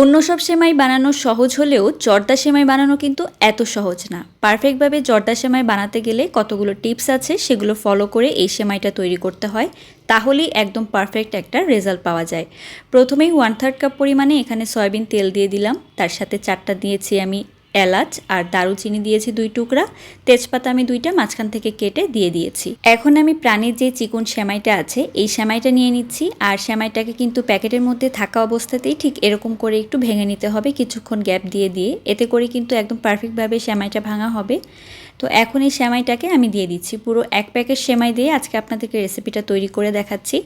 অন্য সব সেমাই বানানো সহজ হলেও জর্দা সেমাই বানানো কিন্তু এত সহজ না। পারফেক্টভাবে জর্দা সেমাই বানাতে গেলে কতগুলো টিপস আছে সেগুলো ফলো করে এই সেমাইটা তৈরি করতে হয়, তাহলেই একদম পারফেক্ট একটা রেজাল্ট পাওয়া যায়। প্রথমেই ওয়ান থার্ড কাপ পরিমাণে এখানে সয়াবিন তেল দিয়ে দিলাম, তার সাথে চারটা দিয়েছি আমি এলাচ আর দারুচিনি দিয়েছি দুই টুকরা, তেজপাতা আমি দুইটা মাঝখান থেকে কেটে দিয়ে দিয়েছি। এখন আমি প্রাণীর যে চিকন সেমাইটা আছে, এই সেমাইটা নিয়ে নিচ্ছি আর সেমাইটাকে কিন্তু প্যাকেটের মধ্যে থাকা অবস্থাতেই ঠিক এরকম করে একটু ভেঙে নিতে হবে, কিছুক্ষণ গ্যাপ দিয়ে দিয়ে। এতে করে কিন্তু একদম পারফেক্টভাবে সেমাইটা ভাঙা হবে। তো এখন এই সেমাইটাকে আমি দিয়ে দিচ্ছি পুরো এক প্যাকেট সেমাই দিয়ে আজকে আপনাদেরকে রেসিপিটা তৈরি করে দেখাচ্ছি।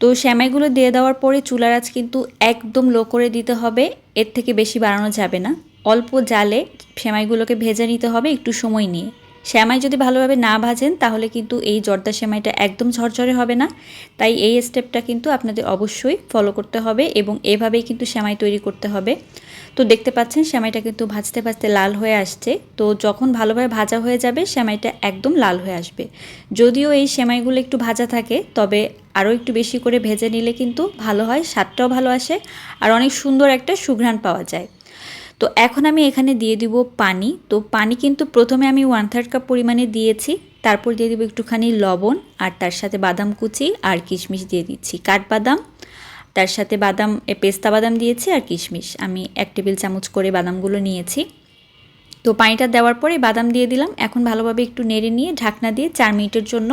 তো সেমাইগুলো দিয়ে দেওয়ার পরে চুলার আঁচ কিন্তু একদম লো করে দিতে হবে, এর থেকে বেশি বাড়ানো যাবে না। অল্প জালে সেমাইগুলোকে ভেজে নিতে হবে একটু সময় নিয়ে। সেমাই যদি ভালোভাবে না ভাজেন, তাহলে কিন্তু এই জর্দা সেমাইটা একদম ঝরঝরে হবে না। তাই এই স্টেপটা কিন্তু আপনাদের অবশ্যই ফলো করতে হবে এবং এভাবেই কিন্তু সেমাই তৈরি করতে হবে। তো দেখতে পাচ্ছেন, সেমাইটা কিন্তু ভাজতে ভাজতে লাল হয়ে আসছে। তো যখন ভালোভাবে ভাজা হয়ে যাবে, সেমাইটা একদম লাল হয়ে আসবে। যদিও এই সেমাইগুলো একটু ভাজা থাকে, তবে আরও একটু বেশি করে ভেজে নিলে কিন্তু ভালো হয়, স্বাদটাও ভালো আসে। আর অনেক সুন্দর একটা সুঘ্রাণ পাওয়া যায়। তো এখন আমি এখানে দিয়ে দিব পানি। তো পানি কিন্তু প্রথমে আমি ওয়ান থার্ড কাপ পরিমাণে দিয়েছি। তারপর দিয়ে দিব একটুখানি লবণ আর তার সাথে বাদাম কুচি আর কিশমিশ দিয়ে দিচ্ছি। কাঠবাদাম, তার সাথে বাদাম পেস্তা বাদাম দিয়েছি আর কিশমিশ। আমি এক টেবিল চামচ করে বাদামগুলো নিয়েছি। তো পানিটা দেওয়ার পরে বাদাম দিয়ে দিলাম। এখন ভালোভাবে একটু নেড়ে নিয়ে ঢাকনা দিয়ে চার মিনিটের জন্য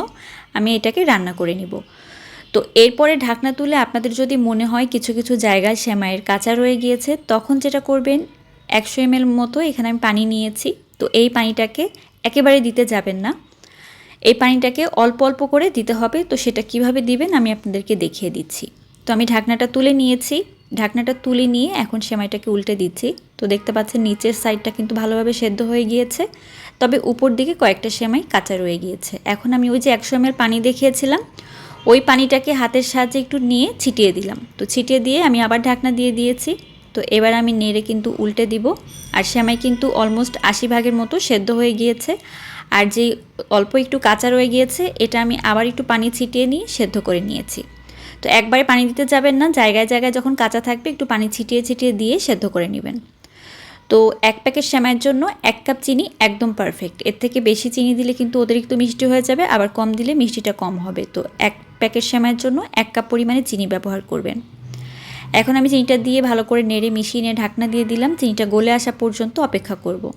আমি এটাকে রান্না করে নিব। তো এরপরে ঢাকনা তুলে আপনাদের যদি মনে হয় কিছু কিছু জায়গায় সেমাইয়ের কাঁচা রয়ে গিয়েছে, তখন যেটা করবেন একশো এম মতো এখানে আমি পানি নিয়েছি। তো এই পানিটাকে একেবারে দিতে যাবেন না। এই পানিটাকে অল্প অল্প করে দিতে হবে। তো সেটা কীভাবে দিবেন আমি আপনাদেরকে দেখিয়ে দিচ্ছি। তো আমি ঢাকনাটা তুলে নিয়েছি। ঢাকনাটা তুলে নিয়ে এখন সেমাইটাকে উল্টে দিচ্ছি। তো দেখতে পাচ্ছেন নিচের সাইডটা কিন্তু ভালোভাবে সেদ্ধ হয়ে গিয়েছে। তবে উপর দিকে কয়েকটা সেমাই কাঁচা রয়ে গিয়েছে। এখন আমি ওই যে একশো এম পানি দেখিয়েছিলাম, ওই পানিটাকে হাতের সাহায্যে একটু নিয়ে ছিটিয়ে দিলাম। তো ছিটিয়ে দিয়ে আমি আবার ঢাকনা দিয়ে দিয়েছি। তো এবার আমি নেড়ে কিন্তু উল্টে দিব। আর সেমাই কিন্তু অলমোস্ট আশি ভাগের মতো সেদ্ধ হয়ে গিয়েছে। আর যে অল্প একটু কাঁচা রয়ে গিয়েছে, এটা আমি আবার একটু পানি ছিটিয়ে নিয়ে সেদ্ধ করে নিয়েছি। তো একবারে পানি দিতে যাবেন না, জায়গায় জায়গায় যখন কাঁচা থাকবে, একটু পানি ছিটিয়ে ছিটিয়ে দিয়ে সেদ্ধ করে নেবেন। তো এক প্যাকেট শ্যামাইয়ের জন্য এক কাপ চিনি একদম পারফেক্ট এর থেকে বেশি চিনি দিলে কিন্তু অতিরিক্ত মিষ্টি হয়ে যাবে, আবার কম দিলে মিষ্টিটা কম হবে। তো এক প্যাকেট শ্যামাইয়ের জন্য এক কাপ পরিমাণে চিনি ব্যবহার করবেন। এখন আমি চিনিটা দিয়ে ভালো করে নেড়ে মিশিয়ে নিয়ে ঢাকনা দিয়ে দিলাম। চিনিটা গলে আসা পর্যন্ত অপেক্ষা করব।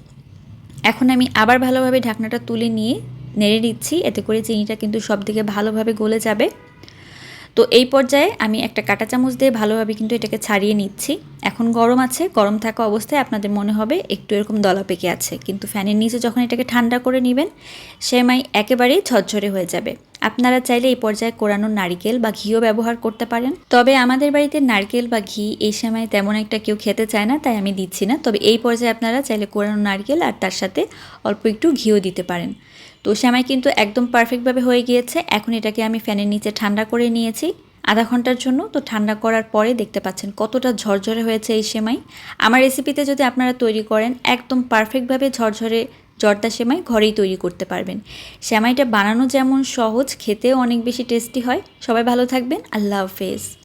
এখন আমি আবার ভালোভাবে ঢাকনাটা তুলে নিয়ে নেড়ে দিচ্ছি এতে করে চিনিটা কিন্তু সব দিকে ভালোভাবে গলে যাবে। তো এই পর্যায়ে আমি একটা কাঁটা চামচ দিয়ে ভালোভাবে কিন্তু এটাকে ছাড়িয়ে নিচ্ছি। এখন গরম আছে, গরম থাকা অবস্থায় আপনাদের মনে হবে একটু এরকম দলা পেকে আছে। কিন্তু ফ্যানের নিচে যখন এটাকে ঠান্ডা করে নেবেন, সেমাই একেবারেই ঝরঝরে হয়ে যাবে। আপনারা চাইলে এই পর্যায়ে কোরানো নারিকেল বা ঘিও ব্যবহার করতে পারেন। তবে আমাদের বাড়িতে নারকেল বা ঘি এই সময় তেমন একটা কেউ খেতে চায় না, তাই আমি দিচ্ছি না। তবে এই পর্যায়ে আপনারা চাইলে কোরানো নারকেল আর তার সাথে অল্প একটু ঘিও দিতে পারেন। তো সেমাই কিন্তু একদম পারফেক্টভাবে হয়ে গিয়েছে। এখন এটাকে আমি ফ্যানের নিচে ঠান্ডা করে নিয়েছি। আধা ঘণ্টার জন্য, তো ঠান্ডা করার পরে দেখতে পাচ্ছেন কতটা ঝরঝরে হয়েছে এই সেমাই। আমার রেসিপিতে যদি আপনারা তৈরি করেন, একদম পারফেক্টভাবে ঝরঝরে জর্দা সেমাই ঘরেই তৈরি করতে পারবেন। সেমাইটা বানানো যেমন সহজ, খেতেও অনেক বেশি টেস্টি হয়। সবাই ভালো থাকবেন। আল্লাহ হাফেজ।